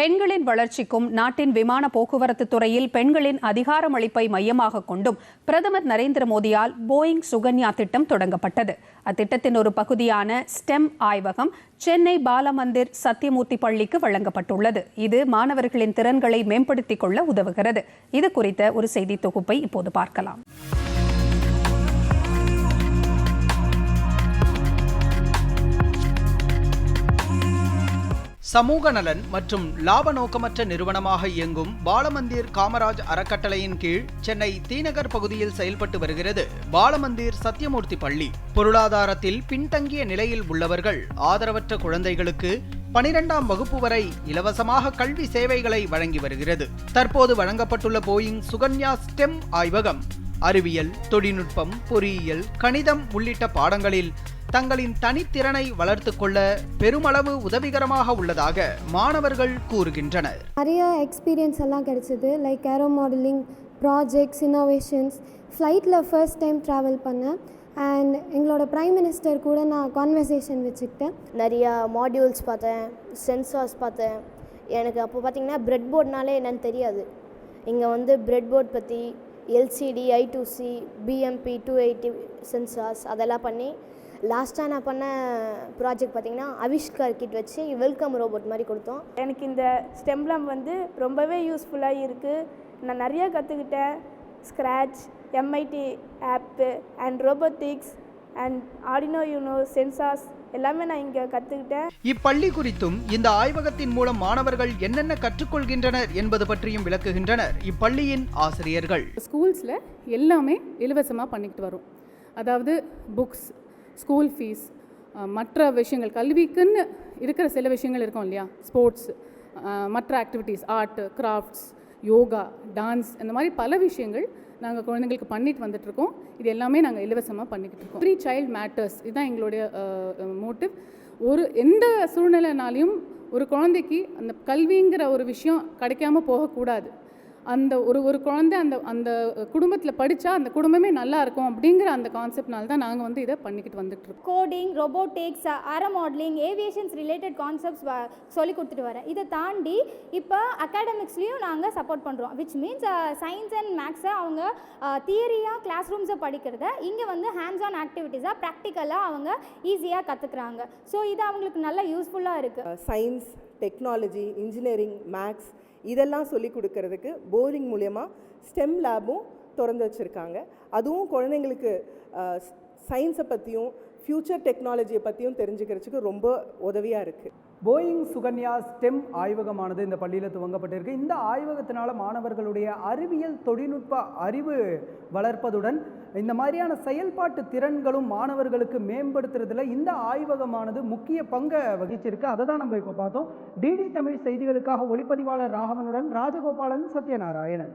பெண்களின் வளர்ச்சிக்கும் நாட்டின் விமான போக்குவரத்து துறையில் பெண்களின் அதிகாரமளிப்பை மையமாக கொண்டும் பிரதமர் நரேந்திர மோடியால் போயிங் சுகன்யா திட்டம் தொடங்கப்பட்டது. அத்திட்டத்தின் ஒரு பகுதியான ஸ்டெம் ஆய்வகம் சென்னை பாலமந்திர் சத்தியமூர்த்தி பள்ளிக்கு வழங்கப்பட்டுள்ளது. இது மாணவர்களின் திறன்களை மேம்படுத்திக் கொள்ள உதவுகிறது. இது குறித்த ஒரு செய்தி தொகுப்பை இப்போது பார்க்கலாம். சமூக நலன் மற்றும் லாப நோக்கமற்ற நிறுவனமாக இயங்கும் பாலமந்திர் காமராஜ் அறக்கட்டளையின் கீழ் சென்னை தீநகர் பகுதியில் செயல்பட்டு வருகிறது. பாலமந்திர் சத்தியமூர்த்தி பள்ளி. பொருளாதாரத்தில் பின்தங்கிய நிலையில் உள்ளவர்கள் ஆதரவற்ற குழந்தைகளுக்கு பனிரெண்டாம் வகுப்பு வரை இலவசமாக கல்வி சேவைகளை வழங்கி வருகிறது. தற்போது வழங்கப்பட்டுள்ள போயிங் சுகன்யா ஸ்டெம் ஆய்வகம் அறிவியல் தொழில்நுட்பம் பொறியியல் கணிதம் உள்ளிட்ட பாடங்களில் தங்களின் தனித்திறனை வளர்த்து கொள்ள பெருமளவு உதவிகரமாக உள்ளதாக மாணவர்கள் கூறுகின்றனர். நிறைய எக்ஸ்பீரியன்ஸ் எல்லாம் கிடச்சிது. Like aero modelling projects innovations ஃப்ளைட்டில் ஃபர்ஸ்ட் டைம் ட்ராவல் பண்ணேன். அண்ட் எங்களோட ப்ரைம் மினிஸ்டர் கூட நான் கான்வர்சேஷன் வச்சுக்கிட்டேன். நிறையா மாடியூல்ஸ் பார்த்தேன் சென்சார்ஸ் பார்த்தேன். எனக்கு அப்போ பார்த்தீங்கன்னா பிரெட் போர்ட்னாலே என்னன்னு தெரியாது. இங்கே வந்து பிரெட் போர்ட் பற்றி LCD I two C BMP two eighty sensors அதெல்லாம் பண்ணி லாஸ்ட்டாக நான் பண்ண ப்ராஜெக்ட் பார்த்திங்கன்னா அவிஷ்கார் கிட் வச்சு வெல்கம் ரோபோட் மாதிரி கொடுத்தோம். எனக்கு இந்த ஸ்டெம்லம் வந்து ரொம்பவே யூஸ்ஃபுல்லாக இருக்குது நான் நிறையா கற்றுக்கிட்டேன் Scratch MIT app and robotics and Arduino Uno sensors எல்லாமே நான் இங்கே கற்றுக்கிட்டேன் இப்பள்ளி குறித்தும் இந்த ஆய்வகத்தின் மூலம் மாணவர்கள் என்னென்ன கற்றுக்கொள்கின்றனர் என்பது பற்றியும் விளக்குகின்றனர் இப்பள்ளியின் ஆசிரியர்கள். ஸ்கூல்ஸில் எல்லாமே இலவசமாக பண்ணிக்கிட்டு வரோம். அதாவது புக்ஸ் ஸ்கூல் ஃபீஸ் மற்ற விஷயங்கள் கல்விக்குன்னு இருக்கிற சில விஷயங்கள் இருக்கும் இல்லையா? ஸ்போர்ட்ஸ் மற்ற activities art crafts yoga dance இந்த மாதிரி பல விஷயங்கள் நாங்கள் குழந்தைங்களுக்கு பண்ணிட்டு வந்துட்டுருக்கோம். இது எல்லாமே நாங்கள் இலவசமாக பண்ணிக்கிட்டு இருக்கோம். த்ரீ சைல்ட் மேட்டர்ஸ் இதுதான் எங்களுடைய மோட்டிவ் ஒரு எந்த சூழ்நிலைனாலையும் ஒரு குழந்தைக்கு அந்த கல்விங்கிற ஒரு விஷயம் கிடைக்காம போகக்கூடாது. அந்த ஒரு ஒரு குழந்தை அந்த அந்த குடும்பத்தில் படித்தா அந்த குடும்பமே நல்லா இருக்கும் அப்படிங்கிற அந்த கான்செப்ட்னால தான் நாங்கள் வந்து இதை பண்ணிக்கிட்டு வந்துட்டு இருக்கோம். Coding robotics aero modelling aviations related concepts சொல்லி கொடுத்துட்டு வரேன். இதை தாண்டி இப்போ அகாடமிக்ஸ்லேயும் நாங்கள் சப்போர்ட் பண்ணுறோம் விச் மீன்ஸ் சயின்ஸ் அண்ட் மேக்ஸை அவங்க தியரியாக கிளாஸ் ரூம்ஸை படிக்கிறத இங்கே வந்து ஹேண்ட்ஸ் ஆன் ஆக்டிவிட்டீஸாக ப்ராக்டிக்கலாக அவங்க ஈஸியாக கற்றுக்குறாங்க ஸோ இது அவங்களுக்கு நல்ல யூஸ்ஃபுல்லாக இருக்குது சயின்ஸ் டெக்னாலஜி இன்ஜினியரிங் மேக்ஸ் இதெல்லாம் சொல்லி கொடுக்கறதுக்கு போரிங் மூலயமா ஸ்டெம் லேபும் திறந்து வச்சுருக்காங்க. அதுவும் குழந்தைங்களுக்கு சயின்ஸை பற்றியும் ஃப்யூச்சர் டெக்னாலஜியை பற்றியும் தெரிஞ்சுக்கிறதுக்கு ரொம்ப உதவியாக இருக்குது போயிங் சுகன்யா ஸ்டெம் ஆய்வகமானது இந்த பள்ளியில் துவங்கப்பட்டிருக்கு. இந்த ஆய்வகத்தினால் மாணவர்களுடைய அறிவியல் தொழில்நுட்ப அறிவு வளர்ப்பதுடன் இந்த மாதிரியான செயல்பாட்டு திறன்களும் மாணவர்களுக்கு மேம்படுத்துறதுல இந்த ஆய்வகமானது முக்கிய பங்கை வகிச்சிருக்கு. அதை தான் நம்ம இப்போ பார்த்தோம். டிடி தமிழ் செய்திகளுக்காக ஒளிப்பதிவாளர் ராகவனுடன் ராஜகோபாலன் சத்யநாராயணன்.